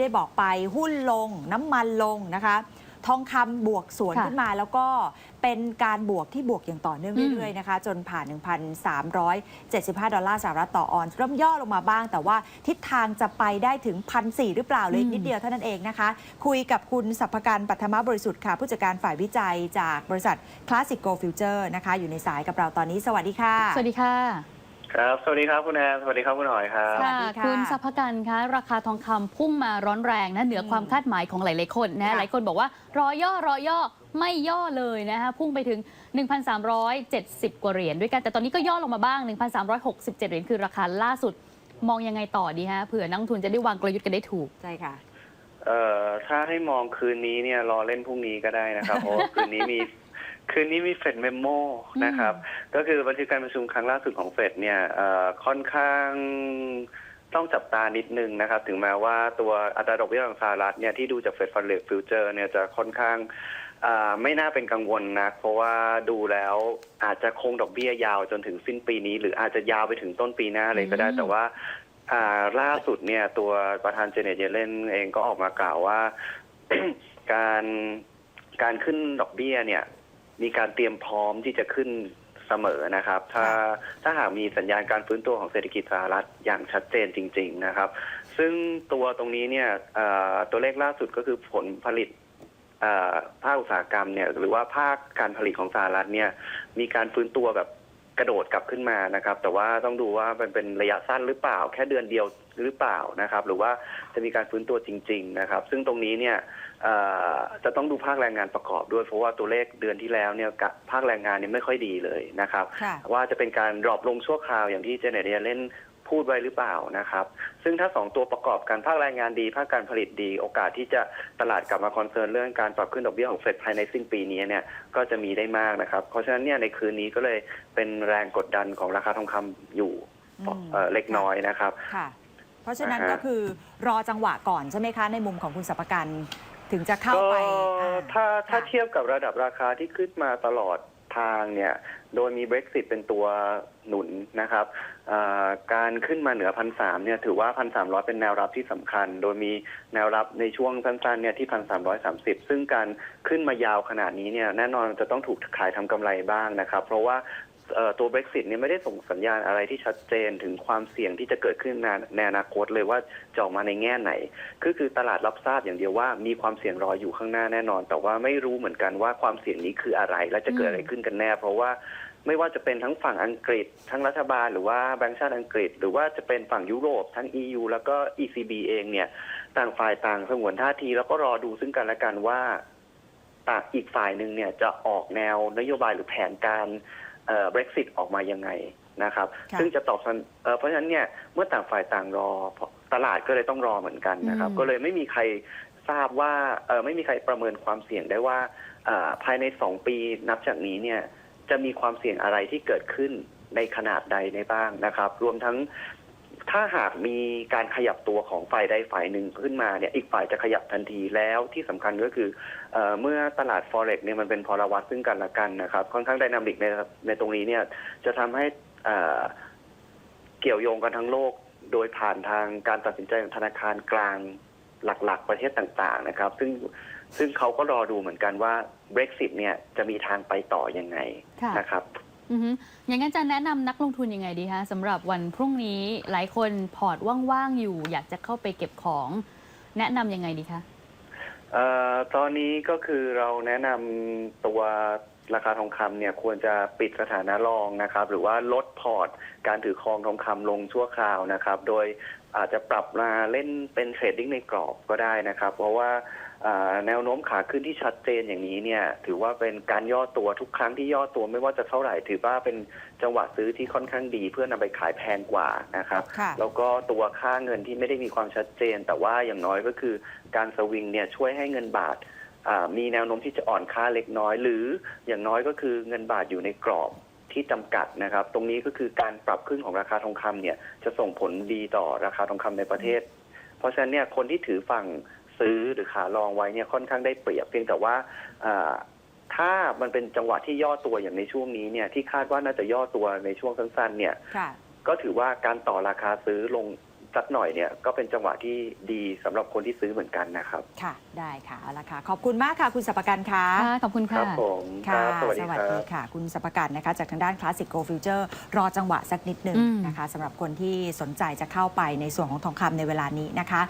ได้บอกไปหุ้นลงน้ำมันลงนะคะ ทองคำบวกสวนค่ะขึ้นมาแล้วก็เป็นการบวกที่บวกอย่างต่อเนื่องอืมเรื่อยๆนะคะ จนผ่าน 1,375 ดอลลาร์สหรัฐต่อออนซ์เริ่มย่อลงมาบ้าง แต่ว่าทิศทางจะไปได้ถึง 1,400 หรือเปล่าเลยนิดเดียวเท่านั้นเองนะคะ คุยกับคุณสัพพการปัทมบริสุทธิ์ค่ะ ผู้จัดการฝ่ายวิจัยจากบริษัท Classic Go Future นะคะ อยู่ในสายกับเราตอนนี้ สวัสดีค่ะ สวัสดีค่ะ ครับ สวัสดีครับคุณแอนสวัสดีครับคุณหน่อยครับสวัค่ะสดีค่ะคุณสัพพกันคะราคาทองคำพุ่งมาร้อนแรงนะเหนืออืมความคาดหมายของหลาย ๆ คนนะค่ะ หลายคนบอกว่ารอย่อรอย่อไม่ย่อเลยนะคะพุ่งไปถึง 1,370 กว่าเหรียญด้วยกัน แต่ตอนนี้ก็ย่อลงมาบ้าง 1,367 เหรียญคือราคาล่าสุดมองยังไงต่อดีฮะเผื่อนักลงทุนจะได้วางกลยุทธ์กันได้ถูก ใช่ค่ะ เอ่อถ้าให้มองคืนนี้เนี่ยรอเล่นพรุ่งนี้ก็ได้นะครับ เพราะว่าคืนนี้มี คืนนี้มีเฟดเมมโมนะครับ ก็คือบันทึกการประชุมครั้งล่าสุดของเฟดเนี่ยเอ่อค่อนข้างต้องจับตานิดนึงนะครับ ถึงแม้ว่าตัวอัตราดอกเบี้ยของสหรัฐเนี่ยที่ดูจากเฟดฟันเรทฟิวเจอร์เนี่ยจะค่อนข้างอ่าไม่น่าเป็นกังวลนะเพราะว่าดูแล้วอาจจะคงดอกเบี้ยยาวจนถึงสิ้นปีนี้ หรืออาจจะยาวไปถึงต้นปีหน้าเลยก็ได้อืมแต่ว่าอ่าล่าสุดเนี่ยตัวประธานเจเน็ตเยเลนเองก็ออกมากล่าวว่า การการขึ้นดอกเบี้ยเนี่ย มีการเตรียมพร้อมที่จะขึ้นเสมอนะครับ ถ้าถ้าหากมีสัญญาณการฟื้นตัวของเศรษฐกิจสหรัฐอย่างชัดเจนจริง ๆนะครับ ซึ่งตัวตรงนี้เนี่ยเอ่อตัวเลขล่าสุดก็คือผลผลิตเอ่อภาคอุตสาหกรรมเนี่ยหรือว่าภาคการผลิตของสหรัฐเนี่ยมีการฟื้นตัวแบบกระโดดกลับขึ้นมานะครับ แต่ว่าต้องดูว่ามันเป็นระยะสั้นหรือเปล่า แค่เดือนเดียวหรือเปล่านะครับ หรือว่าจะมีการฟื้นตัวจริง ๆ นะครับ ซึ่งตรงนี้เนี่ยเอ่อ จะต้องดูภาคแรงงานประกอบด้วย เพราะว่าตัวเลขเดือนที่แล้วเนี่ยกะภาคแรงงานเนี่ยไม่ค่อยดีเลยนะครับค่ะว่าจะเป็นการดรอปลงชั่วคราวอย่างที่เจเน็ตเล่นพูดไว้หรือเปล่านะครับ ซึ่งถ้าสองตัวประกอบกันภาคแรงงานดี ภาคการผลิตดี โอกาสที่จะตลาดกลับมาคอนเซิร์นเรื่องการปรับขึ้นดอกเบี้ยของเฟดภายในสิ้นปีนี้เนี่ยก็จะมีได้มากนะครับ เพราะฉะนั้นเนี่ยในคืนนี้ก็เลยเป็นแรงกดดันของราคาทองคำอยู่อืมเอ่อเล็กน้อยนะครับค่ะเพราะฉะนั้นอ่าฮะก็คือรอจังหวะก่อนใช่ไหมคะในมุมของคุณสัพพกัน ถึงจะเข้าไปก็อ่า ถ้าถ้าค่ะ เทียบกับระดับราคาที่ขึ้นมาตลอดทางเนี่ย โดยมี Brexit เป็นตัวหนุนนะครับอ่าการขึ้นมาเหนือพันสามเนี่ยถือว่าพันสามร้อยเป็นแนวรับที่สำคัญ โดยมีแนวรับในช่วงสั้นๆเนี่ยที่พันสามร้อยสามสิบซึ่งการขึ้นมายาวขนาดนี้เนี่ยแน่นอนจะต้องถูกขายทำกำไรบ้างนะครับ เพราะว่าเอ่อ ตัว Brexit เนี่ยไม่ได้ส่งสัญญาณอะไรที่ชัดเจนถึงความเสี่ยงที่จะเกิดขึ้นในในอนาคตเลยว่าจะออกมาในแง่ไหนก็คือตลาดรับทราบอย่างเดียวว่ามีความเสี่ยงรออยู่ข้างหน้าแน่นอน แต่ว่าไม่รู้เหมือนกันว่าความเสี่ยงนี้คืออะไรและจะเกิดอะไรขึ้นกันแน่ เพราะว่าไม่ว่าจะเป็นทั้งฝั่งอังกฤษ ทั้งรัฐบาลหรือว่าแบงก์ชาติอังกฤษ หรือว่าจะเป็นฝั่งยุโรป ทั้ง EU แล้วก็ ECB เองเนี่ย ต่างฝ่ายต่างสงวนท่าที แล้วก็รอดูซึ่งกันและกันว่าต่างอีกฝ่ายหนึ่งเนี่ยจะออกแนวนโยบายหรือแผนการ เอ่อ Brexit ออกมายังไงนะครับค่ะซึ่งจะตอบสนเอ่อเพราะฉะนั้นเนี่ยเมื่อต่างฝ่ายต่างรอตลาดก็เลยต้องรอเหมือนกันนะครับอืมก็เลยไม่มีใครทราบว่าเออไม่มีใครประเมินความเสี่ยงได้ว่าเอ่อภายในสองปีนับจากนี้เนี่ยจะมีความเสี่ยงอะไรที่เกิดขึ้นในขนาดใดในบ้างนะครับ รวมทั้ง ถ้าหากมีการขยับตัวของฝ่ายใดฝ่ายหนึ่งขึ้นมาเนี่ยอีกฝ่ายจะขยับทันทีแล้วที่สำคัญก็คือเอ่อเมื่อตลาด forex เนี่ยมันเป็นพลวัตซึ่งกันและกันนะครับค่อนข้างไดนามิกในในตรงนี้เนี่ยจะทำให้เอ่อเกี่ยวโยงกันทั้งโลก โดยผ่านทางการตัดสินใจของธนาคารกลางหลัก ๆ ประเทศต่าง ๆ นะครับ ซึ่งซึ่งเขาก็รอดูเหมือนกันว่า Brexit เนี่ยจะมีทางไปต่อยังไงค่ะนะครับ อือฮึอย่างนั้นจะแนะนำนักลงทุนยังไงดีคะสำหรับวันพรุ่งนี้หลายคนพอร์ตว่างๆอยู่ อยากจะเข้าไปเก็บของ แนะนำยังไงดีคะ เอ่อตอนนี้ก็คือเราแนะนำตัว ราคาทองคำเนี่ยควรจะปิดสถานะรองนะครับ หรือว่าลดพอร์ตการถือครองทองคำลงชั่วคราวนะครับ โดยอาจจะปรับมาเล่นเป็นเทรดดิ้งในกรอบก็ได้นะครับ เพราะว่าอ่าแนวโน้มขาขึ้นที่ชัดเจนอย่างนี้เนี่ยถือว่าเป็นการย่อตัวทุกครั้งที่ย่อตัวไม่ว่าจะเท่าไหร่ ถือว่าเป็นจังหวะซื้อที่ค่อนข้างดี เพื่อนำไปขายแพงกว่านะครับ ค่ะ แล้วก็ตัวค่าเงินที่ไม่ได้มีความชัดเจน แต่ว่าอย่างน้อยก็คือการสวิงเนี่ยช่วยให้เงินบาทอ่า มีแนวโน้มที่จะอ่อนค่าเล็กน้อย หรืออย่างน้อยก็คือเงินบาทอยู่ในกรอบที่จำกัดนะครับ ตรงนี้ก็คือการปรับขึ้นของราคาทองคำเนี่ยจะส่งผลดีต่อราคาทองคำในประเทศ เพราะฉะนั้นเนี่ยคนที่ถือฝั่งซื้อหรือขาลองไว้เนี่ยค่อนข้างได้เปรียบเพียงแต่ว่าอ่าถ้ามันเป็นจังหวะที่ย่อตัวอย่างในช่วงนี้เนี่ยที่คาดว่าน่าจะย่อตัวในช่วงสั้นๆเนี่ยค่ะก็ถือว่าการต่อราคาซื้อลง สักหน่อยเนี่ยก็เป็นจังหวะที่ดีสำหรับคนที่ซื้อเหมือนกันนะครับ ค่ะ ได้ค่ะเอาละค่ะ ขอบคุณมากค่ะ คุณสัปกันค่ะ ค่ะขอบคุณคค่ะรับผมคค่ะรับสวัสดีครับ ค่ะ คุณสัปกันนะคะ จากทางด้านคลาสสิกโกลฟิวเจอร์รอจังหวะสักนิดหนึ่งอืม นะคะสำหรับคนที่สนใจจะเข้าไปในส่วนของทองคำในเวลานี้นะคะ